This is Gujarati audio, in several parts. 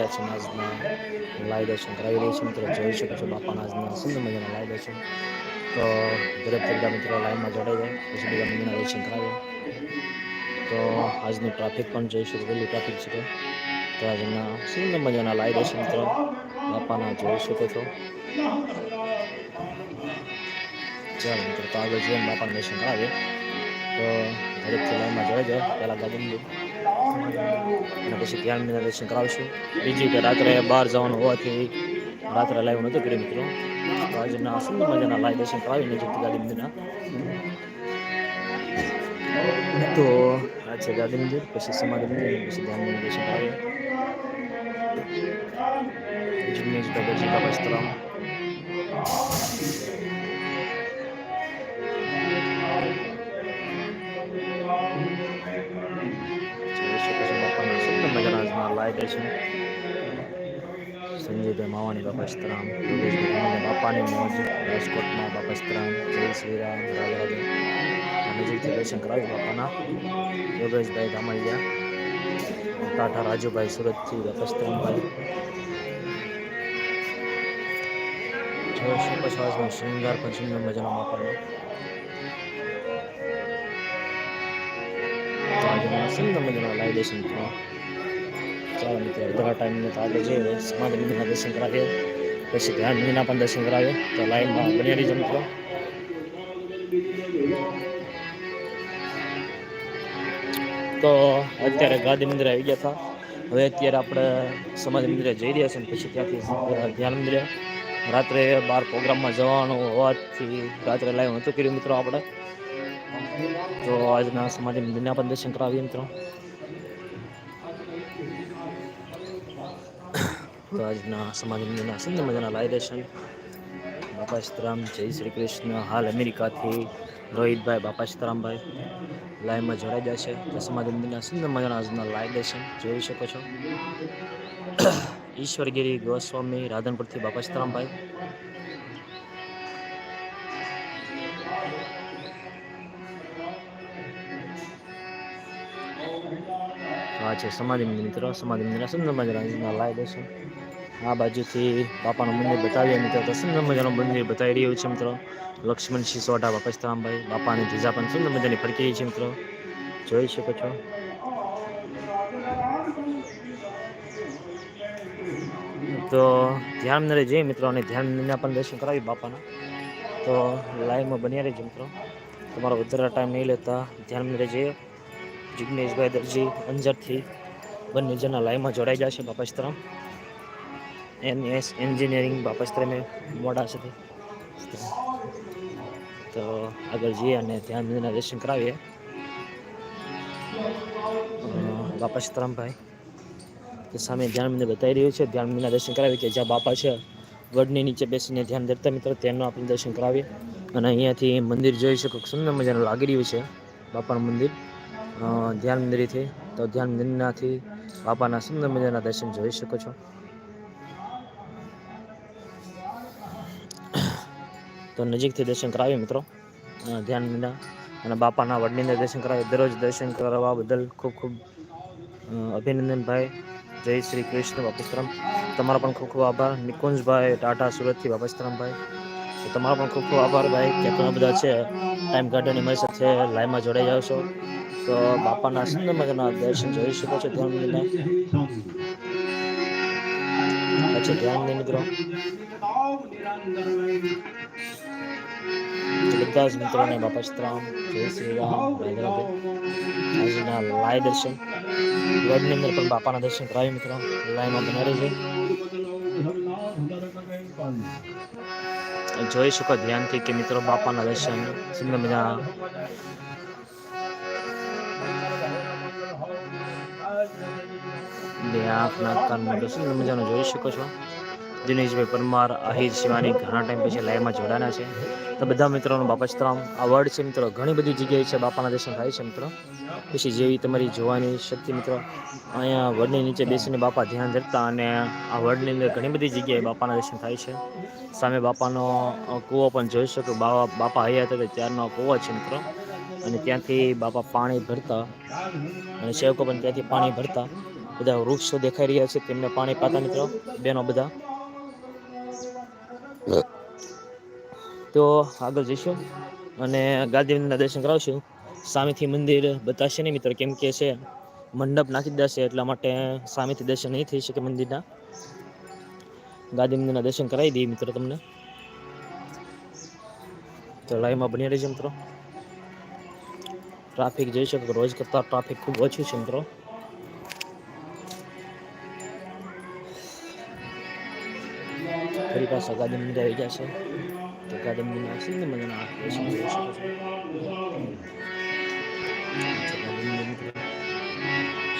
ગયા છે આજના લાઈ દર્શન કરાવી રહી છે. મિત્રો જોઈ શકો છો બાપાના આજના સુંદર મજાના લાઈ દર્શન તો દરેક બધા મિત્રો લાઈનમાં જોડાઈ જાય. પછી બીજા મંદિરના દર્શન કરાવીએ તો આજનું ટ્રાફિક પણ જોઈ શકો કેટલી ટ્રાફિક છે તો. આજના સુંદર મજાના લાઈ દર્શન મિત્રો? બાપાના જોઈ શકો છો. ચાલો મિત્રો, તો આગળ જોઈએ બાપાના દર્શન કરાવીએ. તો દરેકથી લાઈનમાં જોડાઈ જાય પહેલાં ગાડી અને પછી ધ્યાન મહિના દર્શન કરાવશું બીજી કે રાત્રે બહાર જવાનું હોવાથી રાત્રે લાઈવ નહોતું કર્યું મિત્રો આજના સુંદર મજાના લાઈવ દર્શન કરાવીને જતી ગાડી મંદિરના તો આ છે ગાંધી મંદિર પછી સમાધિ મંદિર પછી ધ્યાન દર્શન કરાવીએ જિગ્નેશ ભગતજી બાબા આજના છે. સંજયભાઈ માવાની બાપા સ્તરામ યોગેશભાઈ બાપાની મોજ, રાજકોટમાં બાપસ્તરામ જય શ્રી રામ રાધે. નજીકથી દર્શન કરાવ્યું બાપાના. યોગેશભાઈ ધામળિયા ટાટા રાજુભાઈ સુરતથી બાપા સ્તરામભાઈ જોઈ શકો છો પણ સુંદર મજાનો બાપાનો. આજના સુંદર મજાના લાઈવ દર્શન કરો ચાલો મિત્રો અડધા ટાઈમને તો આગળ સમાધિ મંદિરના દર્શન કરાવીએ. પછી ધ્યાન મંદિરના પણ દર્શન કરાવીએ. તો લાઈનમાં બની રહીજો મિત્રો. તો અત્યારે ગાંધી મંદિરે આવી ગયા હતા. હવે અત્યારે આપણે સમાજ મંદિરે જઈ રહ્યા છીએ પછી ત્યાંથી ધ્યાન મંદિરે. રાત્રે બાર પ્રોગ્રામમાં જવાનું હોવાથી રાત્રે લાઈવ નહોતું કર્યું મિત્રો આપણે. તો આજના સમાજ મંદિરના પણ દર્શન કરાવીએ મિત્રો. તો આજના મંદિરના સુંદર મજાના લાઈ દર્શન બાપા સીતારામ જય શ્રી કૃષ્ણ. હાલ અમેરિકાથી રોહિતભાઈ, બાપા સીતારામભાઈ લાઈવમાં જોડાઈ જશે તો સમાધિ મંદિરના સુંદર મજાના આજના લાઈવ દર્શન જોઈ શકો છો. ઈશ્વરગીરી ગોસ્વામી રાધનપુરથી બાપા સીતારામભાઈ આ છે સમાધિ મિત્રો. સમાધિ મંદિરના સુંદર મજાના લાઈ દર્શન આ બાજુથી બાપાનું મંદિર બતાવીએ મિત્રો. તો સુંદર મજાનું મંદિર બતાવી રહ્યું છે મિત્રો. લક્ષ્મણ સિસોટા બાપા બાપાની ધીજા પણ સુંદર મજાની ફરકી રહી છે મિત્રો. જોઈ શકો છો. તો ધ્યાન મંદિરે જઈએ મિત્રો અને ધ્યાન પણ દર્શન કરાવી બાપાના. તો લાઈવમાં બન્યા રહેજો મિત્રો. તમારો વધારે ટાઈમ નહીં લેતા ધ્યાન મંદિરે જઈએ. જિગ્નેશભાઈ દરજી અંજરથી બંને જણા લાઈવમાં જોડાઈ જશે બાપા સીતારામ એન એસ એન્જિનિયરિંગ બાપા મેં છે તો આગળ જઈએ અને ધ્યાન મંદિરના દર્શન કરાવીએ. બાપા સીતારામભાઈ, તો સામે ધ્યાન મંદિર બતાવી રહ્યું છે. ધ્યાન મંદિરના દર્શન કરાવીએ કે જ્યાં બાપા છે, વડની નીચે બેસીને ધ્યાન ધરતા મિત્રો તેનું આપણે દર્શન કરાવીએ. અને અહીંયાથી મંદિર જોઈ શકો સુંદર મજાનું લાગી રહ્યું છે, બાપાનું મંદિર. ધ્યાન મંદિરથી, તો ધ્યાન મંદિરનાથી બાપાના સુંદર મજાના દર્શન જોઈ શકો છો. તો નજીકથી દર્શન કરાવીએ મિત્રો. ધ્યાન વિના. અને બાપાના વડની અંદર દર્શન કરાવીએ. દરરોજ દર્શન કરવા બદલ ખૂબ ખૂબ અભિનંદનભાઈ જય શ્રી કૃષ્ણ. બાપસ્તરામ તમારો પણ ખૂબ ખૂબ આભાર. નિકુંજભાઈ ટાટા સુરતથી બાપસ્તરામભાઈ તમારો પણ ખૂબ ખૂબ આભાર ભાઈ કે ઘણા બધા છે. ટાઈમ કાઢીને મારી સાથે લાઈવમાં જોડાઈ જાવ છો. તો બાપાના સુંદર મજાના દર્શન જોઈ શકો છો ધ્યાન મંદિરના પછી ધ્યાન મંદિર મિત્રો બધા જ મિત્રોને બાપા શ્રામ જય શ્રી રામ આજના લાય દર્શન. વડની અંદર પણ બાપાના દર્શન કરાવી મિત્રો. લાઈમાં બનાવી છે જોઈ શકો ધ્યાનથી કે મિત્રો બાપાના દર્શન સુંદર મજા બે આંખના નાક કાન મોઢું સુંદર મજાનું જોઈ શકો છો. દિનેશભાઈ પરમાર, અહિર શિવાની ઘણા ટાઈમ પછી લાઈવમાં જોડાના છે. તો બધા મિત્રોનો બાપા સીતારામ આ વર્ડ છે મિત્રો, ઘણી બધી જગ્યાએ છે બાપાના દર્શન થાય છે મિત્રો. પછી જેવી તમારી જોવાની શક્તિ મિત્રો, અહીંયા વડની નીચે બેસીને બાપા ધ્યાન ધરતા અને આ વડની અંદર ઘણી બધી જગ્યાએ બાપાના દર્શન થાય છે. સામે બાપાનો કૂવો પણ જોઈ શકો. બાવા, બાપા હૈયા હતા ત્યારનો કૂવો છે મિત્રો. અને ત્યાંથી બાપા પાણી ભરતા. અને સેવકો પણ ત્યાંથી પાણી ભરતા. બધા વૃક્ષો દેખાઈ રહ્યા છે, તેમને પાણી પાતા મિત્રો, બેનો બધા. તો આગળ જઈશું અને ગાંધીના દર્શન કરાવશું. સામેથી મંદિર બતાવશે નહીં મિત્રો, કેમ કે છે, મંડપ નાખી દેશે, એટલા માટે સામેથી દર્શન નહીં થઈ શકે મંદિરના. ગાંધી મંદિરના દર્શન કરાવી દઈએ મિત્રો તમને. તો લાઈવમાં બની રહેજો મિત્રો. ટ્રાફિક જોઈ શકો, રોજ કરતાં ટ્રાફિક ખૂબ ઓછું છે મિત્રો. ફરી પાછા ગાંધી મંદિર આવી ગયા છે. તો ગાંધી મંદિરના સુંદર મજાના દર્શન કરી શકો છો તો ગાંધી મંદિર મિત્રો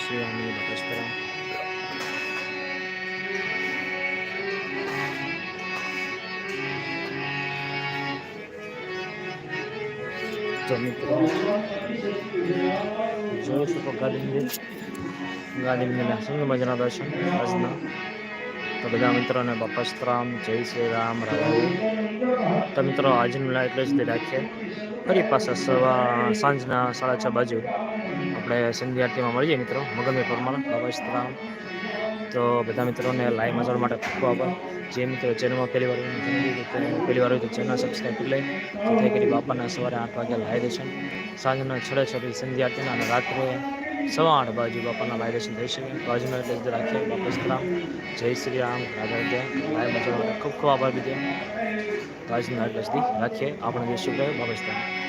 શિવાની બટેશ્વરા તો મિત્રો જોઈ શકો ગાંધી મંદિર ગાંધી મંદિરના સુંદર મજાના દર્શન. આજના તો બધા મિત્રોને બાપસ્તરામ જય શ્રી રામ રામ. તો મિત્રો, આજની લાઈવ એટલે જ રાખીએ. ફરી પાછા સવા, સાંજના સાડા છ બાજુ આપણે સંધ્યા આરતીમાં મળીએ મિત્રો, મગનભાઈ પરમાર બાપસ્તરામ તો બધા મિત્રોને લાઈવ મજા માટે ખૂબ આભાર. જે મિત્રો ચેનલમાં પહેલી વાર પહેલી વાર હોય તો ચેનલ સબસ્ક્રાઈબ કરી લઈ જેથી કરી બાપાના સવારે આઠ વાગે લાઈવ છે સાંજના છડે છડી સંધ્યા અને રાત્રે સવા આઠ બાજુ બાપાના વાયરેશન થઈ શકે. બાજુનો એટલે જ રાખીએ. બાપસ્તરામ જય શ્રી રામ. રાધા ત્યાં ભાઈ જોડવા ખૂબ ખૂબ આભાર દીધો તો આજના એટલે રાખીએ. આપણે જે શુભ બાપસ્તરામ